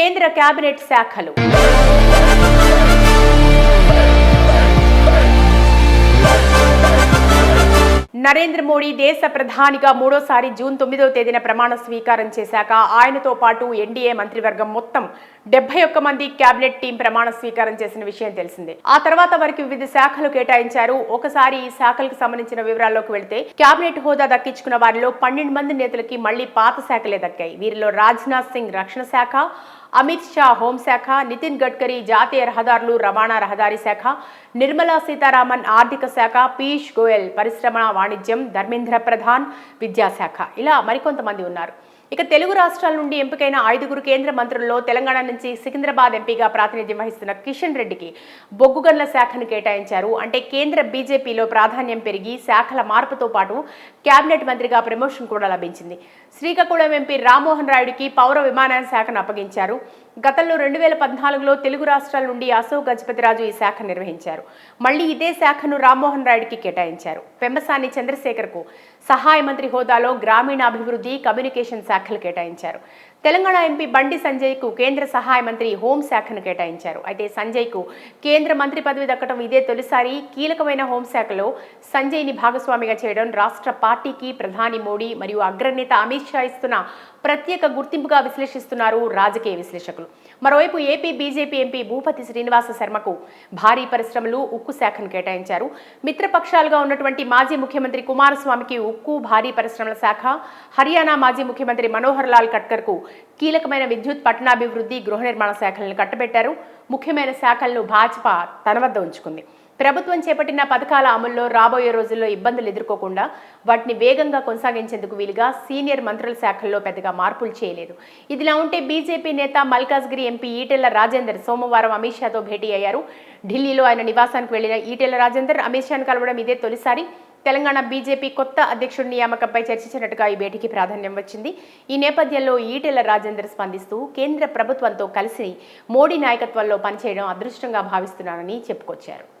కేంద్ర కేబినెట్ శాఖలు. నరేంద్ర మోడీ దేశ ప్రధానిగా మూడోసారి జూన్ తొమ్మిదవ తేదీన ప్రమాణ స్వీకారం చేశాక ఆయనతో పాటు ఎన్డీఏ మంత్రివర్గం మొత్తం డెబ్బై ఒక్క మంది కేబినెట్ టీం ప్రమాణ స్వీకారం చేసిన విషయం తెలిసిందే. ఆ తర్వాత వారికి వివిధ శాఖలు కేటాయించారు. ఒకసారి ఈ శాఖలకు సంబంధించిన వివరాల్లోకి వెళితే కేబినెట్ హోదా దక్కించుకున్న వారిలో పన్నెండు మంది నేతలకి మళ్ళీ పాత శాఖలే దక్కాయి. వీరిలో రాజ్నాథ్ సింగ్ రక్షణ శాఖ అమిత్ షా హోంశాఖ నితిన్ గడ్కరీ జాతీయ రహదారులు రవాణా రహదారి శాఖ నిర్మలా సీతారామన్ ఆర్థిక శాఖ పీయూష్ గోయల్ పరిశ్రమ వాణిజ్యం ధర్మేంద్ర ప్రధాన్ విద్యాశాఖ. ఇలా మరికొంతమంది ఉన్నారు. ఇక తెలుగు రాష్ట్రాల నుండి ఎంపికైన ఐదుగురు కేంద్ర మంత్రుల్లో తెలంగాణ నుంచి సికింద్రాబాద్ ఎంపీగా ప్రాతినిధ్యం వహిస్తున్న కిషన్ రెడ్డికి బొగ్గుగన్ల శాఖను కేటాయించారు. అంటే కేంద్ర బీజేపీలో ప్రాధాన్యం పెరిగి శాఖల మార్పుతో పాటు కేబినెట్ మంత్రిగా ప్రమోషన్ కూడా లభించింది. శ్రీకాకుళం ఎంపీ రామ్మోహన్ రాయుడికి పౌర విమానయాన శాఖను అప్పగించారు. గతంలో రెండు వేల పద్నాలుగులో తెలుగు రాష్ట్రాల నుండి అశోక్ గజపతిరాజు ఈ శాఖ నిర్వహించారు. మళ్ళీ ఇదే శాఖను రామ్మోహన్ రాయుడికి కేటాయించారు. పెంబసాని చంద్రశేఖర్కు సహాయ మంత్రి హోదాలో గ్రామీణాభివృద్ధి కమ్యూనికేషన్ శాఖలు కేటాయించారు. తెలంగాణ ఎంపీ బండి సంజయ్కు కేంద్ర సహాయ మంత్రి హోం శాఖను కేటాయించారు. అయితే సంజయ్కు కేంద్ర మంత్రి పదవి దక్కడం ఇదే తొలిసారి కీలకమైన హోంశాఖలో సంజయ్ని భాగస్వామిగా చేయడం రాష్ట్ర పార్టీకి ప్రధాని మోడీ మరియు అగ్రనేత అమిత్ షా ఇస్తున్న ప్రత్యేక గుర్తింపుగా విశ్లేషిస్తున్నారు రాజకీయ విశ్లేషకులు. మరోవైపు AP BJP MP Bhupathi Srinivasa శర్మకు భారీ పరిశ్రమలు ఉక్కు శాఖను కేటాయించారు. మిత్రపక్షాలుగా ఉన్నటువంటి మాజీ ముఖ్యమంత్రి కుమారస్వామికి ఉక్కు భారీ పరిశ్రమల శాఖ హర్యానా మాజీ ముఖ్యమంత్రి మనోహర్ లాల్ ఖట్కర్కు కీలకమైన విద్యుత్ పట్టణాభివృద్ధి గృహ నిర్మాణ శాఖలను కట్టబెట్టారు. ముఖ్యమైన శాఖలను భాజపా తన వద్ద ఉంచుకుంది. ప్రభుత్వం చేపట్టిన పథకాల అమల్లో రాబోయే రోజుల్లో ఇబ్బందులు ఎదుర్కోకుండా వాటిని వేగంగా కొనసాగించేందుకు వీలుగా సీనియర్ మంత్రుల శాఖల్లో పెద్దగా మార్పులు చేయలేదు. ఇదిలా ఉంటే బీజేపీ నేత మల్కాజ్గిరి ఎంపీ ఈటెల రాజేందర్ సోమవారం అమిత్ షాతో భేటీ అయ్యారు. ఢిల్లీలో ఆయన నివాసానికి వెళ్ళిన ఈటెల రాజేందర్ అమిత్ షాను కలవడం ఇదే తొలిసారి. తెలంగాణ బీజేపీ కొత్త అధ్యక్షుడి నియామకంపై చర్చించినట్టుగా ఈ భేటీకి ప్రాధాన్యం వచ్చింది. ఈ నేపథ్యంలో ఈటెల రాజేందర్ స్పందిస్తూ కేంద్ర ప్రభుత్వంతో కలిసి మోడీ నాయకత్వంలో పనిచేయడం అదృష్టంగా భావిస్తున్నానని చెప్పుకొచ్చారు.